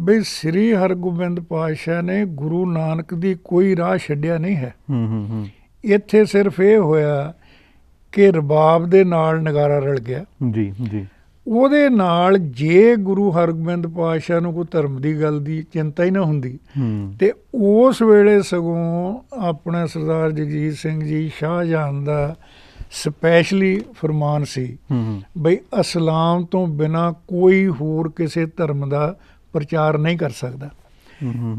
ਬਈ ਸ੍ਰੀ ਹਰਗੋਬਿੰਦ ਪਾਤਸ਼ਾਹ ਨੇ ਗੁਰੂ ਨਾਨਕ ਦੀ ਕੋਈ ਰਾਹ ਛੱਡਿਆ ਨਹੀਂ ਹੈ। ਹੂੰ ਹੂੰ ਹੂੰ। ਇੱਥੇ ਸਿਰਫ ਇਹ ਹੋਇਆ ਕਿ ਰਬਾਬ ਦੇ ਨਾਲ ਨਗਾਰਾ ਰਲ ਗਿਆ। ਜੀ ਜੀ। ਉਹਦੇ ਨਾਲ ਜੇ ਗੁਰੂ ਹਰਗੋਬਿੰਦ ਪਾਤਸ਼ਾਹ ਨੂੰ ਕੋਈ ਧਰਮ ਦੀ ਗੱਲ ਦੀ ਚਿੰਤਾ ਹੀ ਨਾ ਹੁੰਦੀ ਤੇ ਉਸ ਵੇਲੇ ਸਗੋਂ ਆਪਣਾ ਸਰਦਾਰ ਜਗਜੀਤ ਸਿੰਘ ਜੀ ਸ਼ਾਹਜਹਾਨ ਦਾ ਸਪੈਸ਼ਲੀ ਫਰਮਾਨ ਸੀ ਬਈ ਇਸਲਾਮ ਤੋਂ ਬਿਨਾ ਕੋਈ ਹੋਰ ਕਿਸੇ ਧਰਮ ਦਾ ਪ੍ਰਚਾਰ ਨਹੀਂ ਕਰ ਸਕਦਾ।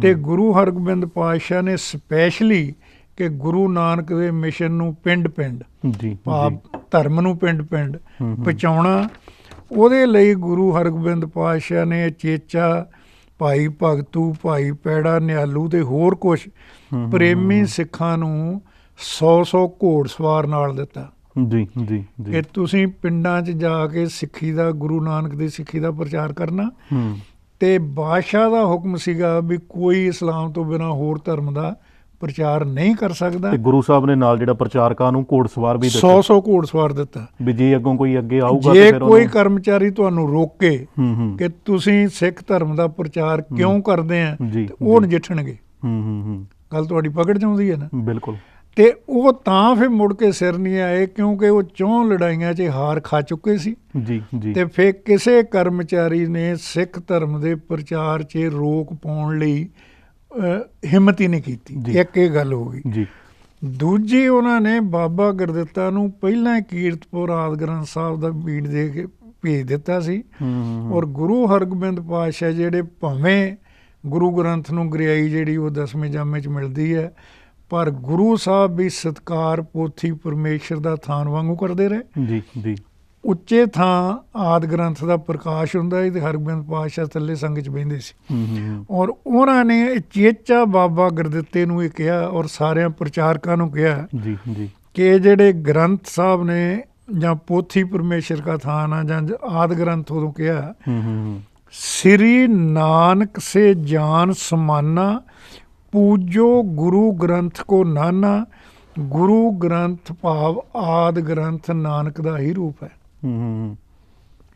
ਤੇ ਗੁਰੂ ਹਰਗੋਬਿੰਦ ਪਾਤਸ਼ਾਹ ਨੇ ਸਪੈਸ਼ਲੀ ਕਿ ਗੁਰੂ ਨਾਨਕ ਦੇ ਮਿਸ਼ਨ ਨੂੰ ਪਿੰਡ-ਪਿੰਡ ਜੀ ਭਾਵ ਧਰਮ ਨੂੰ ਪਿੰਡ-ਪਿੰਡ। ਪਹੁੰਚਾਉਣਾ। ਉਹਦੇ ਲਈ ਗੁਰੂ ਹਰਗੋਬਿੰਦ ਪਾਤਸ਼ਾਹ ਨੇ ਚੇਚਾ ਭਾਈ ਭਗਤੂ ਭਾਈ ਪੈੜਾ ਨਿਹਾਲੂ ਤੇ ਹੋਰ ਕੁਝ ਪ੍ਰੇਮੀ ਸਿੱਖਾਂ ਨੂੰ 100-100 ਘੋੜਸਵਾਰ ਨਾਲ ਦਿੱਤਾ। ਜੀ ਜੀ ਜੀ। ਕਿ ਤੁਸੀਂ ਪਿੰਡਾਂ 'ਚ ਜਾ ਕੇ ਸਿੱਖੀ ਦਾ ਗੁਰੂ ਨਾਨਕ ਦੀ ਸਿੱਖੀ ਦਾ ਪ੍ਰਚਾਰ ਕਰਨਾ। ਹੂੰ। ਤੇ ਬਾਦਸ਼ਾਹ ਦਾ ਹੁਕਮ ਸੀਗਾ ਵੀ ਕੋਈ ਇਸਲਾਮ ਤੋਂ ਬਿਨਾ ਹੋਰ ਧਰਮ ਦਾ ਪ੍ਰਚਾਰ ਨਹੀਂ ਕਰ ਸਕਦਾ। ਤੇ ਗੁਰੂ ਸਾਹਿਬ ਨੇ ਨਾਲ ਜਿਹੜਾ ਪ੍ਰਚਾਰਕਾਂ ਨੂੰ ਘੋੜਸਵਾਰ ਵੀ ਦਿੱਤਾ। 100-100 ਘੋੜਸਵਾਰ ਦਿੱਤਾ। ਵੀ ਜੇ ਅੱਗੋਂ ਕੋਈ ਅੱਗੇ ਆਊਗਾ ਜੇ ਫਿਰ ਕੋਈ ਉਹਨੂੰ- ਕਰਮਚਾਰੀ ਤੁਹਾਨੂੰ ਰੋਕੇ ਕਿ ਤੁਸੀਂ ਸਿੱਖ ਧਰਮ ਦਾ ਪ੍ਰਚਾਰ ਕਿਉਂ ਕਰਦੇ ਆ ਜੀ, ਤੇ ਉਹ ਜੀ। ਨਜਿੱਠਣਗੇ। ਹੂੰ ਹੂੰ ਹੂੰ। ਗੱਲ ਤੁਹਾਡੀ ਪਕੜ ਚਾਉਂਦੀ ਹੈ ਨਾ? ਬਿਲਕੁਲ। ਤੇ ਉਹ ਤਾਂ ਫਿਰ ਮੁੜ ਕੇ ਸਿਰ ਨਹੀਂ ਆਏ ਕਿਉਂਕਿ ਉਹ ਚੌਂ ਲੜਾਈਆਂ 'ਚ ਹਾਰ ਖਾ ਚੁੱਕੇ ਸੀ। ਜੀ ਜੀ। ਤੇ ਫਿਰ ਕਿਸੇ ਕਰਮਚਾਰੀ ਨੇ ਸਿੱਖ ਧਰਮ ਦੇ ਪ੍ਰਚਾਰ 'ਚ ਰੋਕ ਪਾਉਣ ਲਈ ਹਿੰਮਤ ਹੀ ਨਹੀਂ ਕੀਤੀ। ਇੱਕ ਇਹ ਗੱਲ ਹੋ ਗਈ। ਜੀ। ਦੂਜੀ ਉਹਨਾਂ ਨੇ ਬਾਬਾ ਗੁਰਦਿੱਤਾ ਨੂੰ ਪਹਿਲਾਂ ਕੀਰਤਪੁਰ ਆਦ ਗ੍ਰੰਥ ਸਾਹਿਬ ਦਾ ਬੀੜ ਦੇ ਕੇ ਭੇਜ ਦਿੱਤਾ ਸੀ। ਔਰ ਗੁਰੂ ਹਰਗੋਬਿੰਦ ਪਾਤਸ਼ਾਹ ਜਿਹੜੇ ਭਾਵੇਂ ਗੁਰੂ ਗ੍ਰੰਥ ਨੂੰ ਗ੍ਰਿਆਈ ਜਿਹੜੀ ਉਹ ਦਸਵੇਂ ਜਾਮੇ 'ਚ ਮਿਲਦੀ ਹੈ ਪਰ ਗੁਰੂ ਸਾਹਿਬ ਵੀ ਸਤਕਾਰ ਪੋਥੀ ਪਰਮੇਸ਼ਰ ਦਾ ਥਾਨ ਵਾਂਗੂ ਕਰਦੇ ਰਹੇ। ਜੀ ਜੀ। ਉੱਚੇ ਥਾਂ ਆਦ ਗ੍ਰੰਥ ਦਾ ਪ੍ਰਕਾਸ਼ ਹੁੰਦਾ ਤੇ ਹਰਗੋਬਿੰਦ ਪਾਤਸ਼ਾਹ ਥੱਲੇ ਸੰਗ 'ਚ ਬਹਿੰਦੇ ਸੀ। ਔਰ ਉਹਨਾਂ ਨੇ ਇਹ ਚੇਚਾ ਬਾਬਾ ਗੁਰਦਿੱਤੇ ਨੂੰ ਇਹ ਕਿਹਾ ਔਰ ਸਾਰਿਆਂ ਪ੍ਰਚਾਰਕਾਂ ਨੂੰ ਕਿਹਾ ਜੀ ਜੀ। ਕਿ ਇਹ ਜਿਹੜੇ ਗ੍ਰੰਥ ਸਾਹਿਬ ਨੇ ਜਾਂ ਪੋਥੀ ਪਰਮੇਸ਼ਰ ਦਾ ਥਾਨ ਆ ਜਾਂ ਆਦ ਗ੍ਰੰਥ ਉਦੋਂ ਕਿਹਾ ਹੂੰ ਹੂੰ ਹੂੰ। ਸ੍ਰੀ ਨਾਨਕ ਸੇ ਜਾਨ ਸਮਾਨਾ ਪੂਜੋ ਗੁਰੂ ਗ੍ਰੰਥ ਕੋ ਨਾਨਾ, ਗੁਰੂ ਗ੍ਰੰਥ ਭਾਵ ਆਦ ਗ੍ਰੰਥ ਨਾਨਕ ਦਾ ਹੀ ਰੂਪ ਹੈ। ਹੂੰ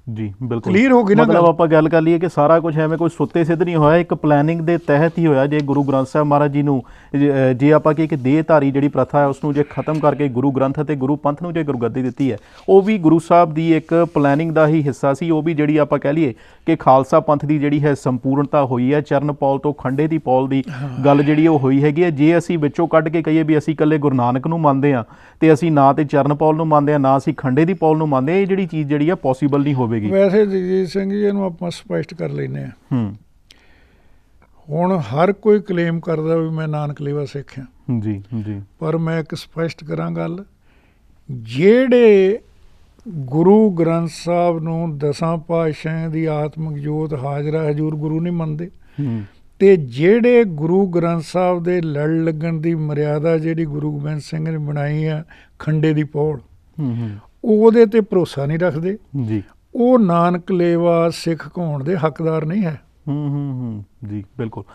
ਜੀ ਬਿਲਕੁਲ Clear ਹੋ ਗਈ ਨਾ ਮਤਲਬ? ਆਪਾਂ ਗੱਲ ਕਰ ਲਈਏ ਕਿ ਸਾਰਾ ਕੁਝ ਐਵੇਂ ਕੋਈ ਸੁੱਤੇ ਸਿੱਧ ਨਹੀਂ ਹੋਇਆ ਇੱਕ ਪਲੈਨਿੰਗ ਦੇ ਤਹਿਤ ਹੀ ਹੋਇਆ ਜੇ ਗੁਰੂ ਗ੍ਰੰਥ ਸਾਹਿਬ ਮਹਾਰਾਜ ਜੀ ਨੂੰ ਜੇ- ਆਪਾਂ ਕਿ ਦੇਹਧਾਰੀ ਜਿਹੜੀ ਪ੍ਰਥਾ ਹੈ ਉਸ ਨੂੰ ਜੇ ਖਤਮ ਕਰਕੇ ਗੁਰੂ ਗ੍ਰੰਥ ਅਤੇ ਗੁਰੂ ਪੰਥ ਨੂੰ ਜੇ ਗੁਰਗੱਦੀ ਦਿੱਤੀ ਹੈ ਉਹ ਵੀ ਗੁਰੂ ਸਾਹਿਬ ਦੀ ਇੱਕ ਪਲੈਨਿੰਗ ਦਾ ਹੀ ਹਿੱਸਾ ਸੀ ਉਹ ਵੀ ਜਿਹੜੀ ਆਪਾਂ ਕਹਿ ਲਈਏ ਕਿ ਖਾਲਸਾ ਪੰਥ ਦੀ ਜਿਹੜੀ ਹੈ ਸੰਪੂਰਨਤਾ ਹੋਈ ਹੈ ਚਰਨ ਪੌਲ ਤੋਂ ਖੰਡੇ ਦੀ ਪੌਲ ਦੀ ਗੱਲ ਜਿਹੜੀ ਉਹ ਹੋਈ ਹੈਗੀ ਹੈ ਜੇ ਅਸੀਂ ਵਿੱਚੋਂ ਕੱਢ ਕੇ ਕਹੀਏ ਵੀ ਅਸੀਂ ਇਕੱਲੇ ਗੁਰੂ ਨਾਨਕ ਨੂੰ ਮੰਨਦੇ ਆ ਤੇ ਅਸੀਂ ਨਾ ਤੇ ਚਰਨ ਪੌਲ ਨੂੰ ਮੰਨਦੇ ਆ ਨਾ ਅਸੀਂ ਖੰਡੇ ਦੀ ਪੌਲ ਨੂੰ ਮੰਨਦੇ ਆ ਇਹ ਜਿਹੜੀ ਚੀਜ਼ ਜਿਹੜੀ ਆ ਪੋਸੀਬਲ ਨਹੀਂ ਹੋਵੇਗੀ। ਵੈਸੇ ਜਗਜੀਤ ਸਿੰਘ ਜੀ ਇਹਨੂੰ ਆਪਾਂ ਸਪਸ਼ਟ ਕਰ ਲੈਨੇ ਆ ਹੂੰ। ਹੁਣ ਹਰ ਕੋਈ ਕਲੇਮ ਕਰਦਾ ਵੀ ਮੈਂ ਨਾਨਕ ਲੇਵਾ ਸਿੱਖ ਹਾਂ। ਜੀ ਜੀ। ਪਰ ਮੈਂ ਇੱਕ ਸਪਸ਼ਟ ਕਰਾਂ ਗੱਲ ਜਿਹੜੇ ਗੁਰੂ ਗ੍ਰੰਥ ਸਾਹਿਬ ਨੂੰ ਦਸਾਂ ਪਾਤਸ਼ਾਹਾਂ ਦੀ ਆਤਮਿਕ ਜੋਤ ਹਾਜ਼ਰਾ ਹਜੂਰ ਗੁਰੂ ਨਹੀਂ ਮੰਨਦੇ ਹੂੰ। ਤੇ ਜਿਹੜੇ ਗੁਰੂ ਗ੍ਰੰਥ ਸਾਹਿਬ ਦੇ ਲੜ ਲੱਗਣ ਦੀ ਮਰਿਆਦਾ ਜਿਹੜੀ ਗੁਰੂ ਗੋਬਿੰਦ ਸਿੰਘ ਨੇ ਬਣਾਈ ਆ ਖੰਡੇ ਦੀ ਪੌੜ ਹੂੰ ਹੂੰ। ਉਹਦੇ ਤੇ ਭਰੋਸਾ ਨਹੀਂ ਰੱਖਦੇ। ਜੀ। ਉਹ ਨਾਨਕ ਲੇਵਾ ਸਿੱਖ ਹੋਣ ਦੇ ਹੱਕਦਾਰ ਨਹੀਂ ਹੈ। ਹੂੰ ਹੂੰ ਹੂੰ ਜੀ ਬਿਲਕੁਲ।